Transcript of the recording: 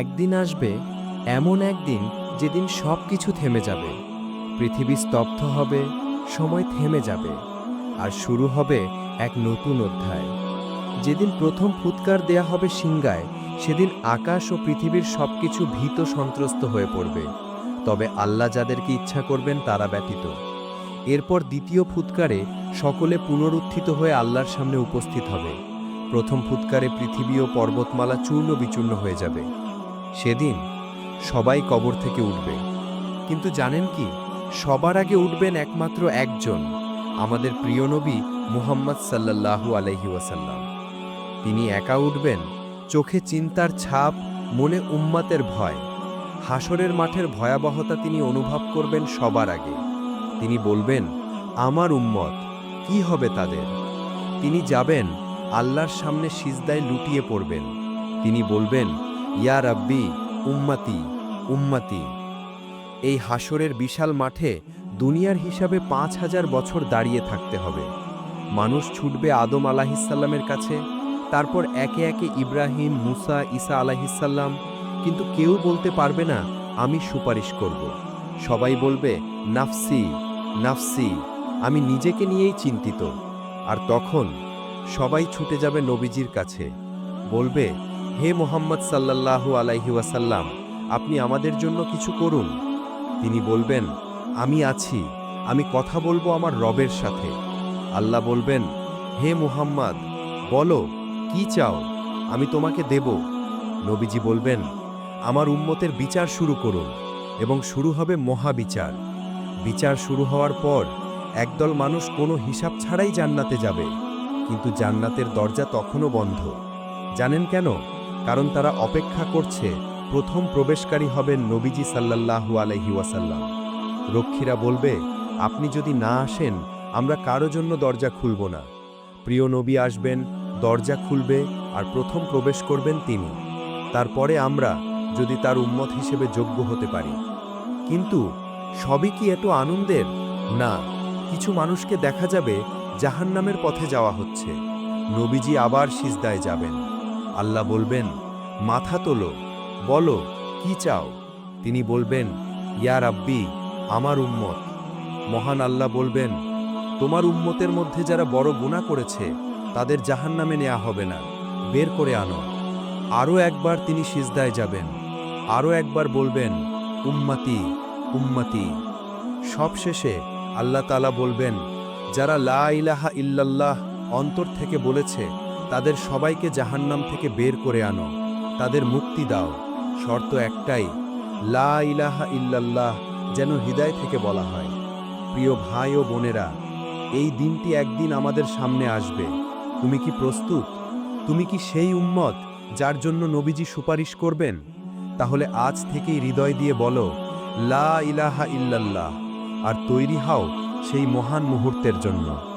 একদিন আসবে, এমন একদিন যেদিন সব কিছু থেমে যাবে। পৃথিবী স্তব্ধ হবে, সময় থেমে যাবে, আর শুরু হবে এক নতুন অধ্যায়। যেদিন প্রথম ফুৎকার দেয়া হবে সিংগায় সেদিন আকাশ ও পৃথিবীর সবকিছু ভীত সন্ত্রস্ত হয়ে পড়বে। তবে আল্লাহ যাদেরকে ইচ্ছা করবেন, তারা ব্যতীত। এরপর দ্বিতীয় ফুৎকারে সকলে পুনরুত্থিত হয়ে আল্লাহর সামনে উপস্থিত হবে। প্রথম ফুৎকারে পৃথিবী ও পর্বতমালা চূর্ণ বিচূর্ণ হয়ে যাবে। সেদিন সবাই কবর থেকে উঠবে। কিন্তু জানেন কি, সবার আগে উঠবেন একমাত্র একজন, আমাদের প্রিয় নবী মুহাম্মদ সাল্লাল্লাহু আলাইহি ওয়াসাল্লাম। তিনি একা উঠবেন, চোখে চিন্তার ছাপ, মনে উম্মাতের ভয়। হাসরের মাঠের ভয়াবহতা তিনি অনুভব করবেন সবার আগে। তিনি বলবেন, আমার উম্মত, কি হবে তাদের? তিনি যাবেন, আল্লাহর সামনে সিজদায় লুটিয়ে পড়বেন। তিনি বলবেন ইয়া রাব্বি, উম্মাতি উম্মাতি। এই হাসরের বিশাল মাঠে দুনিয়ার হিসাবে পাঁচ হাজার বছর দাঁড়িয়ে থাকতে হবে। মানুষ ছুটবে আদম আলাহিসাল্লামের কাছে, তারপর একে একে ইব্রাহিম, মুসা, ঈসা আলাহিসাল্লাম, কিন্তু কেউ বলতে পারবে না, আমি সুপারিশ করব। সবাই বলবে, নাফসি নাফসি, আমি নিজেকে নিয়েই চিন্তিত। আর তখন সবাই ছুটে যাবে নবীজির কাছে। বলবে হে মোহাম্মদ সাল্লাল্লাহু আলাইহি ওয়াসাল্লাম, আপনি আমাদের জন্য কিছু করুন। তিনি বলবেন, আমি আছি, আমি কথা বলব আমার রবের সাথে। আল্লাহ বলবেন, হে মুহাম্মদ, বলো, কি চাও, আমি তোমাকে দেব। নবীজি বলবেন, আমার উম্মতের বিচার শুরু করুন, এবং শুরু হবে মহাবিচার। বিচার শুরু হওয়ার পর, একদল মানুষ কোনো হিসাব ছাড়াই জান্নাতে যাবে। কিন্তু জান্নাতের দরজা তখনও বন্ধ। জানেন কেন? কারণ তারা অপেক্ষা করছে, প্রথম প্রবেশকারী হবেন নবীজি সাল্লাল্লাহু আলাইহি ওয়াসাল্লাম। রক্ষীরা বলবে, আপনি যদি না আসেন, আমরা কারও জন্য দরজা খুলব না। প্রিয় নবী আসবেন, দরজা খুলবে আর প্রথম প্রবেশ করবেন তিনি। তারপরে আমরা যদি তার উম্মত হিসেবে যোগ্য হতে পারি। কিন্তু সবই কি এত আনন্দের? না, কিছু মানুষকে দেখা যাবে জাহান্নামের পথে যাওয়া হচ্ছে। নবীজি আবার সিজদায় যাবেন। আল্লাহ বলবেন, মাথা তোলো, বলো, কি চাও? তিনি বলবেন, ইয়া রাব্বি, আমার উম্মত। মহান আল্লাহ বলবেন, তোমার উম্মতের মধ্যে যারা বড় গুণা করেছে, তাদের জাহান্নামে নেওয়া হবে না, বের করে আনো। আরও একবার তিনি সিজদায় যাবেন, আরও একবার বলবেন, উম্মাতি উম্মাতি। সবশেষে আল্লাহ তালা বলবেন, যারা লা ইলাহা ইল্লাল্লাহ অন্তর থেকে বলেছে তাদের সবাইকে জাহান্নাম থেকে বের করে আনো। তাদের মুক্তি দাও। শর্ত একটাই, লা ইলাহা ইল্লাল্লাহ যেন হৃদয় থেকে বলা হয়। প্রিয় ভাই ও বোনেরা, এই দিনটি একদিন আমাদের সামনে আসবে। তুমি কি প্রস্তুত? তুমি কি সেই উম্মত যার জন্য নবীজি সুপারিশ করবেন? তাহলে আজ থেকেই হৃদয় দিয়ে বলো, লা ইলাহা ইল্লাল্লাহ, আর তৈরি হও সেই মহান মুহূর্তের জন্য।